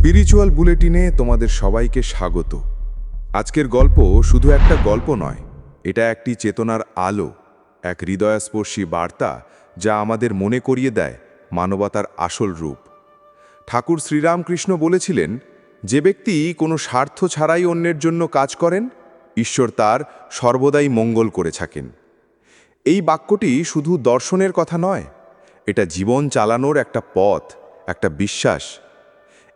Spiritual বুলেটিনে তোমাদের সবাইকে স্বাগত। আজকের গল্প শুধু একটা গল্প নয়, এটা একটি চেতনার আলো, এক হৃদয়স্পর্শী বার্তা যা আমাদের মনে করিয়ে দেয় মানবতার আসল রূপ। ঠাকুর শ্রীরামকৃষ্ণ বলেছিলেন, যে ব্যক্তি কোনো স্বার্থ ছাড়াই অন্যের জন্য কাজ করেন, ঈশ্বর তার সর্বদাই মঙ্গল করে থাকেন। এই বাক্যটি শুধু দর্শনের কথা নয়, এটা জীবন চালানোর একটা পথ, একটা বিশ্বাস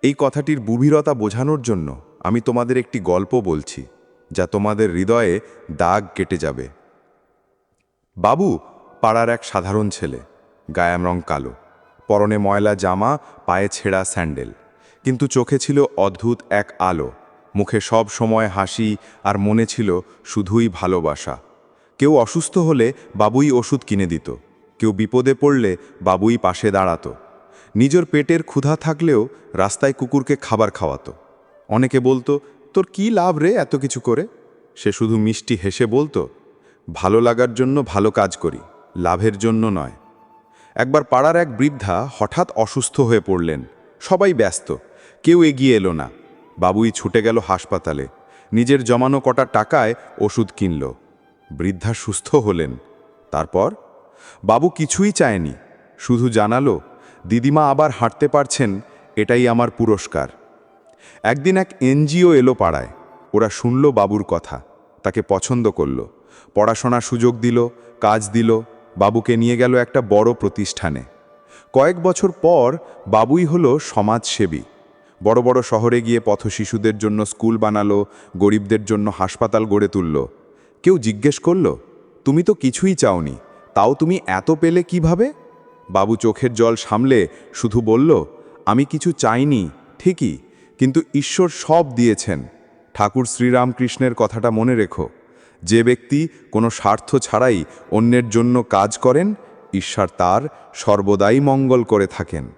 এই কথাটির গভীরতা বোঝানোর জন্য আমি তোমাদের একটি গল্প বলছি, যা তোমাদের হৃদয়ে দাগ কেটে যাবে। বাবু পাড়ার এক সাধারণ ছেলে গায়াম রং কালো, পরনে ময়লা জামা, পায়ে ছেঁড়া স্যান্ডেল। কিন্তু চোখে ছিল অদ্ভুত এক আলো, মুখে সব সময় হাসি আর মনে ছিল শুধুই ভালোবাসা। কেউ অসুস্থ হলে বাবুই ওষুধ কিনে দিত, কেউ বিপদে পড়লে বাবুই পাশে দাঁড়াতো। নিজের পেটের ক্ষুধা থাকলেও রাস্তায় কুকুরকে খাবার খাওয়াতো। অনেকে বলতো, তোর কি লাভ রে এত কিছু করে? সে শুধু মিষ্টি হেসে বলতো, ভালো লাগার জন্য ভালো কাজ করি, লাভের জন্য নয়। একবার পাড়ার এক বৃদ্ধা হঠাৎ অসুস্থ হয়ে পড়লেন। সবাই ব্যস্ত, কেউ এগিয়ে এলো না। বাবুই ছুটে গেল হাসপাতালে, নিজের জমানো কটা টাকায় ওষুধ কিনল। বৃদ্ধা সুস্থ হলেন। তারপর? বাবু কিছুই চায়নি, শুধু জানালো দিদিমা আবার হাঁটতে পারছেন, এটাই আমার পুরস্কার। একদিন এক এনজিও এলো পাড়ায়। ওরা শুনল বাবুর কথা, তাকে পছন্দ করল। পড়াশোনার সুযোগ দিল, কাজ দিল, বাবুকে নিয়ে গেল একটা বড় প্রতিষ্ঠানে। কয়েক বছর পর বাবুই হলো সমাজসেবী। বড় বড় শহরে গিয়ে পথ শিশুদের জন্য স্কুল বানালো, গরিবদের জন্য হাসপাতাল গড়ে তুলল। কেউ জিজ্ঞেস করল, তুমি তো কিছুই চাওনি, তাও তুমি এত পেলে কীভাবে? বাবু চোখের জল সামলে শুধু বলল, আমি কিছু চাইনি, ঠিকই, কিন্তু ঈশ্বর সব দিয়েছেন। ঠাকুর শ্রীরামকৃষ্ণের কথাটা মনে রেখো। যে ব্যক্তি কোনো স্বার্থ ছাড়াই অন্যের জন্য কাজ করেন, ঈশ্বর তার সর্বদাই মঙ্গল করে থাকেন।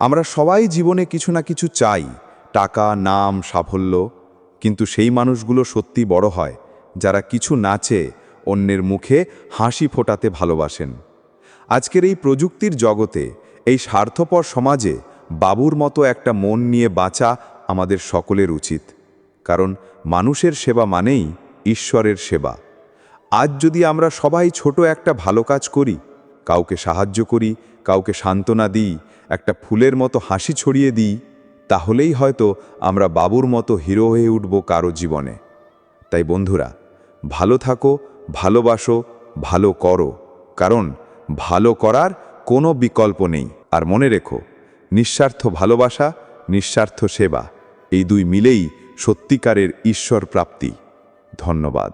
আমরা সবাই জীবনে কিছু না কিছু চাই, টাকা, নাম, সাফল্য, কিন্তু সেই মানুষগুলো সত্যি বড় হয়, যারা কিছু নাচে, অন্যের মুখে হাসি ফোটাতে ভালোবাসেন। আজকের এই প্রযুক্তির জগতে, এই স্বার্থপর সমাজে বাবুর মতো একটা মন নিয়ে বাঁচা আমাদের সকলের উচিত। কারণ মানুষের সেবা মানেই ঈশ্বরের সেবা। আজ যদি আমরা সবাই ছোট একটা ভালো কাজ করি, কাউকে সাহায্য করি, কাউকে সান্ত্বনা দিই, একটা ফুলের মতো হাসি ছড়িয়ে দিই, তাহলেই হয়তো আমরা বাবুর মতো হিরো হয়ে উঠব কারও জীবনে। তাই বন্ধুরা, ভালো থাকো, ভালোবাসো, ভালো করো। কারণ ভালো করার কোনো বিকল্প নেই। আর মনে রেখো, নিঃস্বার্থ ভালোবাসা, নিঃস্বার্থ সেবা, এই দুই মিলেই সত্যিকারের ঈশ্বর প্রাপ্তি। ধন্যবাদ।